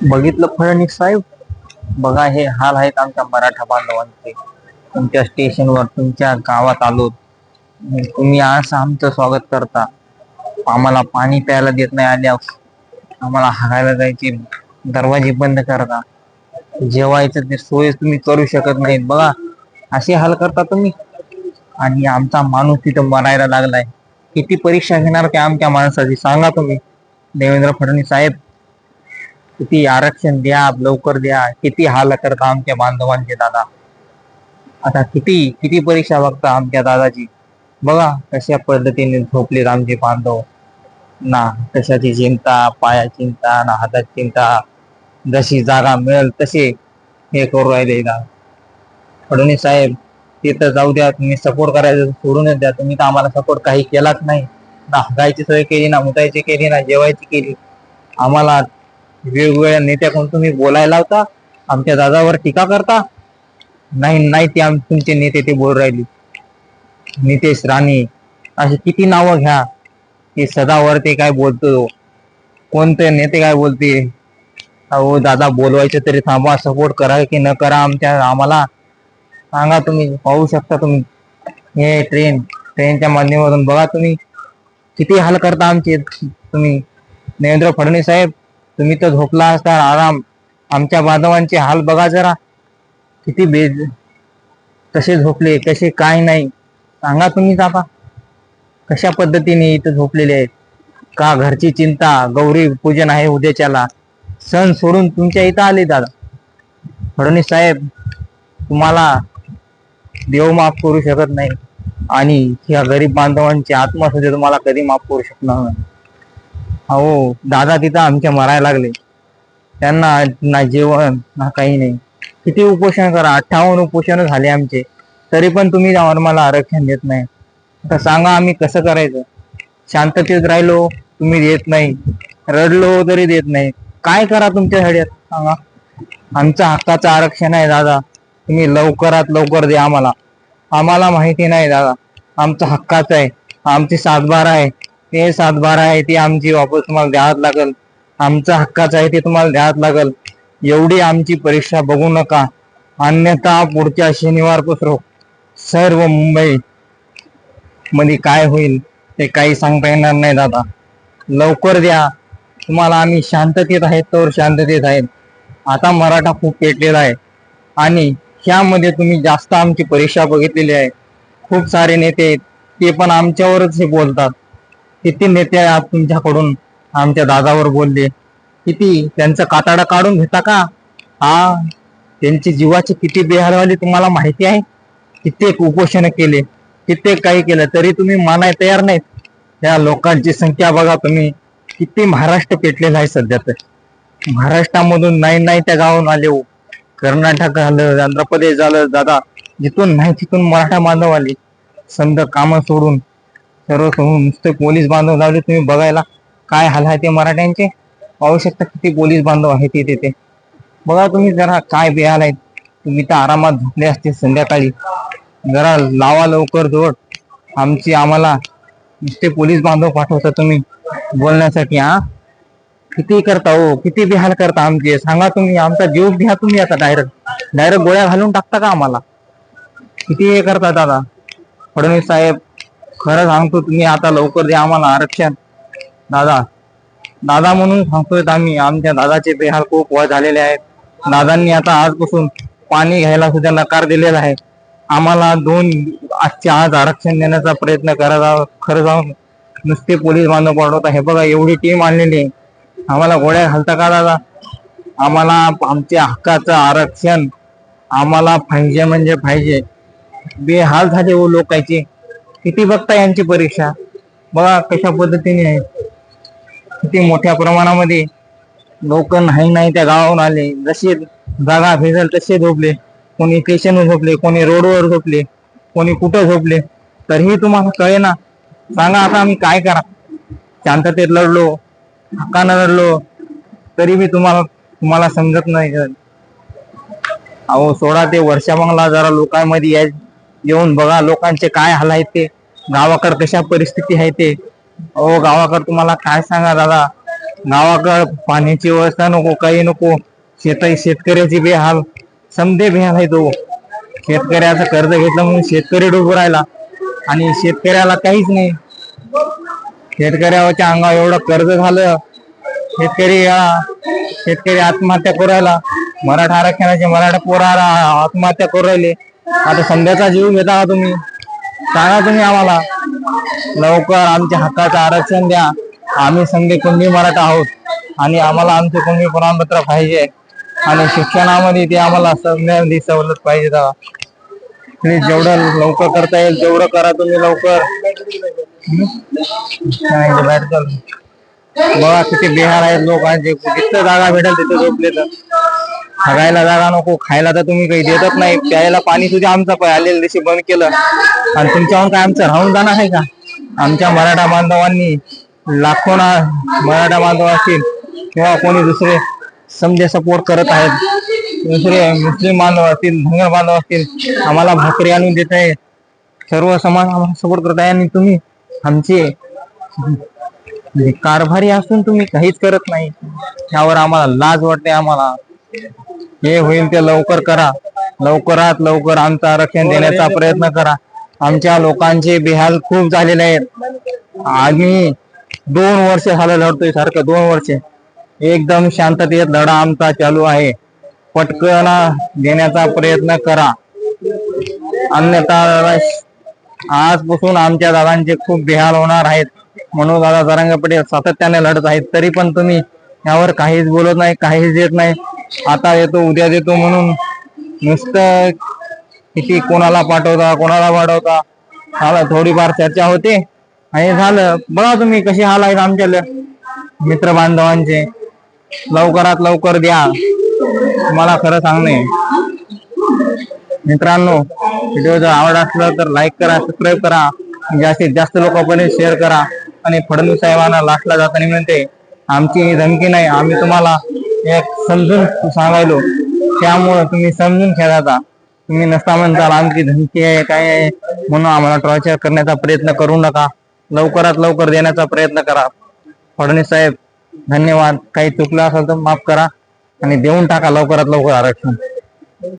बघितलं फडणवीस साहेब? बघा हे हाल आहेत आमच्या मराठा बांधवांचे. तुमच्या स्टेशनवर तुमच्या गावात आलो. तुम्ही असं आमचं स्वागत करता. आम्हाला पाणी प्यायला देत नाही आल्यावर आम्हाला हागायला जायचे. दरवाजे बंद करता. जेवायचं ते सोय तुम्ही करू शकत नाहीत. बघा असे हाल करता तुम्ही. आणि आमचा माणूस तिथं मरायला लागलाय. किती परीक्षा घेणार त्या आमच्या माणसाची? सांगा तुम्ही. देवेंद्र फडणवीस साहेब किती आरक्षण द्या लवकर द्या किती हाल करता आमच्या बांधवांचे दादा. आता किती किती परीक्षा बघता आमच्या दादाची? बघा कशा पद्धतीने झोपलेत आमचे बांधव. ना कशाची चिंता पाया चिंता ना हातात चिंता. जशी जागा मिळेल तसे हे करू राहिले दादा फडणवीस साहेब तिथं जाऊ द्या तुम्ही सपोर्ट करायचं सोडूनच द्या. तुम्ही तर आम्हाला सपोर्ट काही केलाच नाही. ना हगायची सोय केली ना मुतायची केली ना जेवायची केली. आम्हाला वेगवेगळ्या नेत्याकडून तुम्ही बोलायला लावता आमच्या दादावर टीका करता. नाही नाही ते आम तुमचे नेते ते बोल राहिली. नितेश राणे असे किती नावं घ्या. की सदावर ते काय बोलतो. कोणते नेते काय बोलते. अहो दादा बोलवायचं तरी थांबा सपोर्ट करा की न करा आमच्या आम्हाला. सांगा तुम्ही पाहू शकता तुम्ही. हे ट्रेन ट्रेनच्या माध्यमातून बघा तुम्ही. किती हाल करता आमचे तुम्ही. देवेंद्र फडणवीस साहेब तुम्ही तर झोपला असता आराम. आमच्या बांधवांचे हाल बघा जरा. किती बेज कसे झोपले कसे काय नाही. सांगा तुम्ही आता कशा पद्धतीने इथं झोपलेले आहेत? का घरची चिंता गौरी पूजन आहे उद्याच्याला? सण सोडून तुमच्या इथं आले दादा. फडणवीस साहेब तुम्हाला देव माफ करू शकत नाही. आणि ह्या गरीब बांधवांची आत्मासुद्धा तुम्हाला कधी माफ करू शकणार नाही. हो दादा तिथं आमच्या मरायला लागले. त्यांना ना जेवण ना काही नाही. किती उपोषण करा अठ्ठावन्न उपोषण झाले आमचे. तरी पण तुम्ही आम्हाला आरक्षण देत नाही. आता सांगा आम्ही कसं करायचं? शांततेत राहिलो तुम्ही देत नाही. रडलो तरी देत नाही. काय करा तुमच्या ह्याच्यात सांगा. आमचं हक्काचं आरक्षण आहे दादा. तुम्ही लवकरात लवकर द्या आम्हाला. आम्हाला माहिती नाही दादा. आमचं हक्काचं आहे. आमची सातबार आहे. ते सातबारा आहे ती आमची वापस तुम्हाला द्यावं लागल. आमचा हक्काचं आहे ते तुम्हाला द्यावं लागल. एवढी आमची परीक्षा बघू नका. अन्यथा पुढच्या शनिवारपासून सर्व मुंबई मध्ये काय होईल ते काही सांगता येणार नाही दादा. लवकर द्या. तुम्हाला आम्ही शांततेत आहेत तर शांततेत आहेत. आता मराठा खूप पेटलेला आहे. आणि ह्यामध्ये तुम्ही जास्त आमची परीक्षा बघितलेली आहे. खूप सारे नेते आहेत ते पण आमच्यावरच हे बोलतात. किती नेते आज तुमच्याकडून आमच्या दादावर बोलले? किती त्यांचं काटाडा काढून घेता का? हा त्यांची जीवाची किती बेहाल झाली तुम्हाला माहिती आहे? कित्येक उपोषण केले कित्येक काही केलं तरी तुम्ही मानाय तयार नाहीत. या लोकांची संख्या बघा तुम्ही. किती महाराष्ट्र पेटलेला आहे सध्या तर. महाराष्ट्रामधून नाही नाही त्या गावाहून आले हो. कर्नाटक झालं आंध्र प्रदेश झालं दादा. जिथून नाही तिथून मराठा बांधव आले. समजा कामं सोडून सर्व करून नुसते पोलीस बांधव लावले तुम्ही बघायला काय हाल आहे ते मराठ्यांचे. आवश्यकता किती पोलीस बांधव आहेत ते. तिथे बघा तुम्ही जरा काय बेहाल आहेत. तुम्ही तर आरामात झोपले असते संध्याकाळी. जरा लावा लवकर जोड आमची आम्हाला नुसते पोलीस बांधव पाठवता तुम्ही बोलण्यासाठी हा? किती करता हो? किती बिहाल करता आमचे? सांगा तुम्ही आमचा जीव घ्या तुम्ही आता डायरेक्ट डायरेक्ट गोळ्या घालून टाकता का आम्हाला? किती हे करता दादा? फडणवीस साहेब खरं सांगतो तुम्ही आता लवकर द्या आम्हाला आरक्षण. दादा दादा म्हणून सांगतोय आम्ही आमच्या दादाचे बेहाल खूप वय झालेले आहेत. दादांनी आता आजपासून पाणी घ्यायला सुद्धा नकार दिलेला आहे. आम्हाला दोन आजच्या आज आरक्षण देण्याचा प्रयत्न करायचा खरं जाऊन नुसते पोलीस बांधव पाठवता हे बघा एवढी टीम आणलेली आहे. आम्हाला गोळ्या घालता का दादा? आम्हाला आमच्या हक्काचं आरक्षण आम्हाला पाहिजे म्हणजे पाहिजे. बेहाल झाले हो लोकांचे. किती बघता यांची परीक्षा? बघा कशा पद्धतीने आहे. किती मोठ्या प्रमाणामध्ये लोक नाही नाही त्या गावाहून आले. जसे जागा भेटेल तसे झोपले. कोणी स्टेशनवर झोपले कोणी रोडवर झोपले कोणी कुठं झोपले. तरीही तुम्हाला कळे ना. सांगा आता आम्ही काय करा. शांततेत लढलो हक्कानं लढलो तरी मी तुम्हाला तुम्हाला समजत नाही. अहो सोळा ते वर्षा बंगला जरा लोकांमध्ये या येऊन बघा लोकांचे काय हाल आहेत ते. गावाकडे कशा परिस्थिती आहे ते. अहो गावाकडे तुम्हाला काय सांगा दादा? गावाकड पाण्याची व्यवस्था नको काही नको. शेत शेतकऱ्याची बेहाल. समधे बेहाल आहे तो. शेतकऱ्याचं कर्ज घेतलं म्हणून शेतकरी डुबू राहिला. आणि शेतकऱ्याला काहीच नाही. शेतकऱ्याच्या अंगावर एवढं कर्ज झालं. शेतकरी शेतकरी आत्महत्या करू राहिला. मराठा आरक्षणाचे मराठा पोराला आत्महत्या करू राहिले. आता संध्याचा जीव घेता का तुम्ही? सांगा तुम्ही आम्हाला. लवकर आमच्या हक्काचं आरक्षण द्या. आम्ही संघ कुणबी मराठा आहोत. आणि आम्हाला आमचे कुणबी प्रमाणपत्र पाहिजे. आणि शिक्षणामध्ये ते आम्हाला संधी सवलत पाहिजे प्लीज जेवढं लवकर करता येईल तेवढं करा तुम्ही लवकर. चल. बघा किती बिहार आहेत लोकांचे जिथं जागा भेटेल तिथं झोपले तर. खायला जागा नको खायला तर तुम्ही काही देतच नाही. प्यायला पाणी सुद्धा आमचं आलेलं आलेल्या दिवशी बंद केलं. आणि तुमच्यावर काय आमचं राहून जाणार आहे का? आमच्या मराठा बांधवांनी लाखो ना मराठा बांधव असतील किंवा कोणी दुसरे समजे सपोर्ट करत आहेत. दुसरे मुस्लिम बांधव असतील धनगर बांधव असतील आम्हाला भाकरी आणून देत आहे सर्व समाज आम्हाला सपोर्ट करत आहे आणि तुम्ही आमचे म्हणजे कारभारी असून तुम्ही काहीच करत नाही. त्यावर आम्हाला लाज वाटते आम्हाला. हे होईल ते लवकर करा. लवकरात लवकर आमचं आरक्षण देण्याचा प्रयत्न करा. आमच्या लोकांचे बेहाल खूप झालेले आहेत. आम्ही दोन वर्ष झालं लढतोय सारखं दोन वर्ष. एकदम शांततेत लढा आमचा चालू आहे. पटकन देण्याचा प्रयत्न करा. अन्यथा आजपासून आमच्या दादांचे खूप बेहाल होणार आहेत. म्हणून दादा जरांगे सातत्याने लढत आहेत तरी पण तुम्ही यावर काहीच बोलत नाही काहीच देत नाही. आता येतो उद्या देतो म्हणून. नुसतं किती कोणाला पाठवता कोणाला पाठवता मला थोडीफार चर्चा होते. आणि झालं. बघा तुम्ही कसे हाल आहेत आमच्या मित्र बांधवांचे लवकरात लवकर द्या. तुम्हाला खरं सांगणे. मित्रांनो व्हिडिओ जर आवड असलं तर लाईक करा सबस्क्राईब करा. जास्तीत जास्त लोकांपर्यंत शेअर करा. आणि फडणवीस साहेबांना लास्टला जाताना म्हणते आमची ही धमकी नाही आम्ही तुम्हाला एक समजून सांगायलो. त्यामुळं तुम्ही समजून खेळाता तुम्ही नसता म्हणताल आमची धमकी आहे काय आहे म्हणून आम्हाला टॉर्चर करण्याचा प्रयत्न करू नका. लवकरात लवकर देण्याचा प्रयत्न करा. फडणवीस साहेब धन्यवाद. काही चुकलं असेल तर माफ करा आणि देऊन टाका लवकरात लवकर आरक्षण.